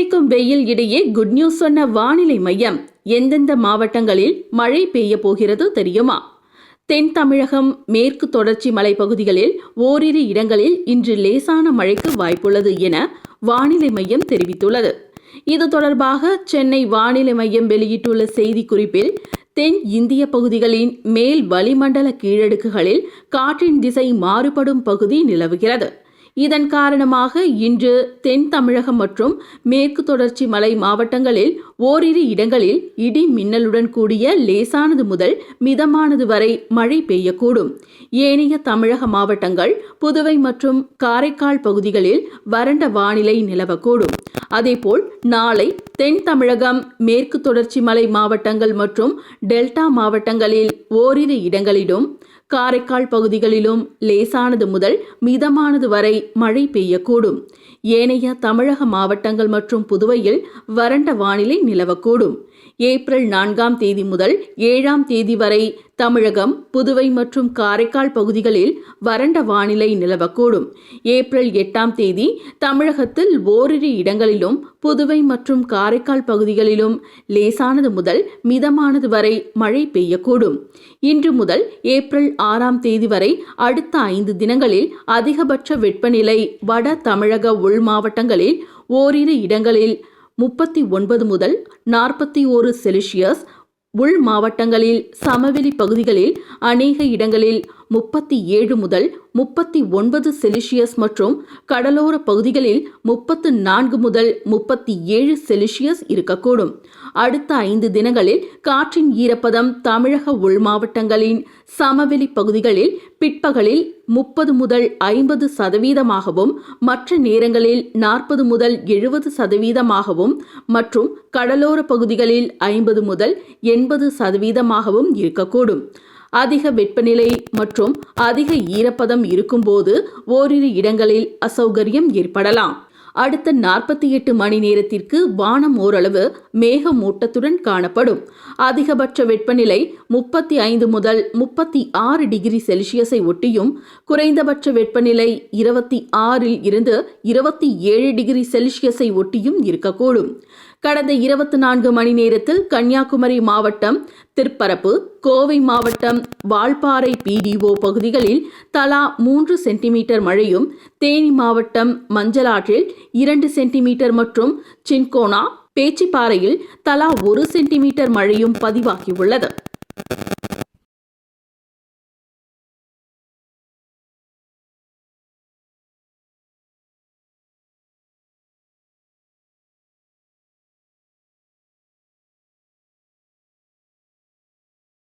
சுட்டெரிக்கும் வெயில் இடையே குட் நியூஸ் சொன்ன வானிலை மையம் எந்தெந்த மாவட்டங்களில் மழை பெய்ய போகிறது தெரியுமா? தென் தமிழகம் மேற்கு தொடர்ச்சி மலைப்பகுதிகளில் ஓரிரு இடங்களில் இன்று லேசான மழைக்கு வாய்ப்புள்ளது என வானிலை மையம் தெரிவித்துள்ளது. இது தொடர்பாக சென்னை வானிலை மையம் வெளியிட்டுள்ள செய்திக்குறிப்பில் தென் இந்திய பகுதிகளின் மேல் வளிமண்டல கீழடுக்குகளில் காற்றின் திசை மாறுபடும் பகுதி நிலவுகிறது. இதன் காரணமாக இன்று தென் தமிழகம் மற்றும் மேற்கு தொடர்ச்சி மலை மாவட்டங்களில் ஓரிரு இடங்களில் இடி மின்னலுடன் கூடிய லேசானது முதல் மிதமானது வரை மழை பெய்யக்கூடும். ஏனைய தமிழக மாவட்டங்கள் புதுவை மற்றும் காரைக்கால் பகுதிகளில் வறண்ட வானிலை நிலவக்கூடும். அதேபோல் நாளை தென் தமிழகம் மேற்கு தொடர்ச்சி மலை மாவட்டங்கள் மற்றும் டெல்டா மாவட்டங்களில் ஓரிரு இடங்களிலும் காரைக்கால் பகுதிகளிலும் லேசானது முதல் மிதமானது வரை மழை பெய்யக்கூடும். ஏனைய தமிழக மாவட்டங்கள் மற்றும் புதுவையில் வறண்ட வானிலை நிலவக்கூடும். ஏப்ரல் நான்காம் தேதி முதல் ஏழாம் தேதி வரை தமிழகம் புதுவை மற்றும் காரைக்கால் பகுதிகளில் வறண்ட வானிலை நிலவக்கூடும். ஏப்ரல் எட்டாம் தேதி தமிழகத்தில் ஓரிரு இடங்களிலும் புதுவை மற்றும் காரைக்கால் பகுதிகளிலும் லேசானது முதல் மிதமானது வரை மழை பெய்யக்கூடும். இன்று முதல் ஏப்ரல் ஆறாம் தேதி வரை அடுத்த ஐந்து தினங்களில் அதிகபட்ச வெப்பநிலை வட தமிழக உள் மாவட்டங்களில் ஓரிரு இடங்களில் முப்பத்தி ஒன்பது முதல் நாற்பத்தி ஒரு செல்சியஸ் உள் மாவட்டங்களில் சமவெளி பகுதிகளில் அநேக இடங்களில் முப்பத்தி ஏழு முதல் முப்பத்தி ஒன்பது செல்சியஸ் மற்றும் கடலோர பகுதிகளில் முப்பத்து நான்கு முதல் முப்பத்தி ஏழு செல்சியஸ் இருக்கக்கூடும். அடுத்த ஐந்து தினங்களில் காற்றின் ஈரப்பதம் தமிழக உள் மாவட்டங்களின் சமவெளி பகுதிகளில் பிற்பகலில் முப்பது முதல் ஐம்பது சதவீதமாகவும் மற்ற நேரங்களில் நாற்பது முதல் எழுபது சதவீதமாகவும் மற்றும் கடலோர பகுதிகளில் ஐம்பது முதல் எண்பது சதவீதமாகவும் இருக்கக்கூடும். அதிக வெப்பநிலை மற்றும் அதிக ஈரப்பதம் இருக்கும்போது ஓரிரு இடங்களில் அசௌகரியம் ஏற்படலாம். அடுத்த நாற்பத்தி எட்டு மணி நேரத்திற்கு வானம் ஓரளவு மேகமூட்டத்துடன் காணப்படும். அதிகபட்ச வெப்பநிலை முப்பத்தி ஐந்து முதல் முப்பத்தி ஆறு டிகிரி செல்சியஸை ஒட்டியும் குறைந்தபட்ச வெப்பநிலை இருபத்தி ஆறில் இருந்து இருபத்தி ஏழு டிகிரி செல்சியஸை ஒட்டியும் இருக்கக்கூடும். கடந்த இருபத்தி நான்கு மணி நேரத்தில் கன்னியாகுமரி மாவட்டம் திருப்பரப்பு கோவை மாவட்டம் வால்பாறை பிடிஓ பகுதிகளில் தலா மூன்று சென்டிமீட்டர் மழையும் தேனி மாவட்டம் மஞ்சளாற்றில் இரண்டு சென்டிமீட்டர் மற்றும் சின்கோனா பேச்சிப்பாறையில் தலா ஒரு சென்டிமீட்டர் மழையும் பதிவாகியுள்ளது.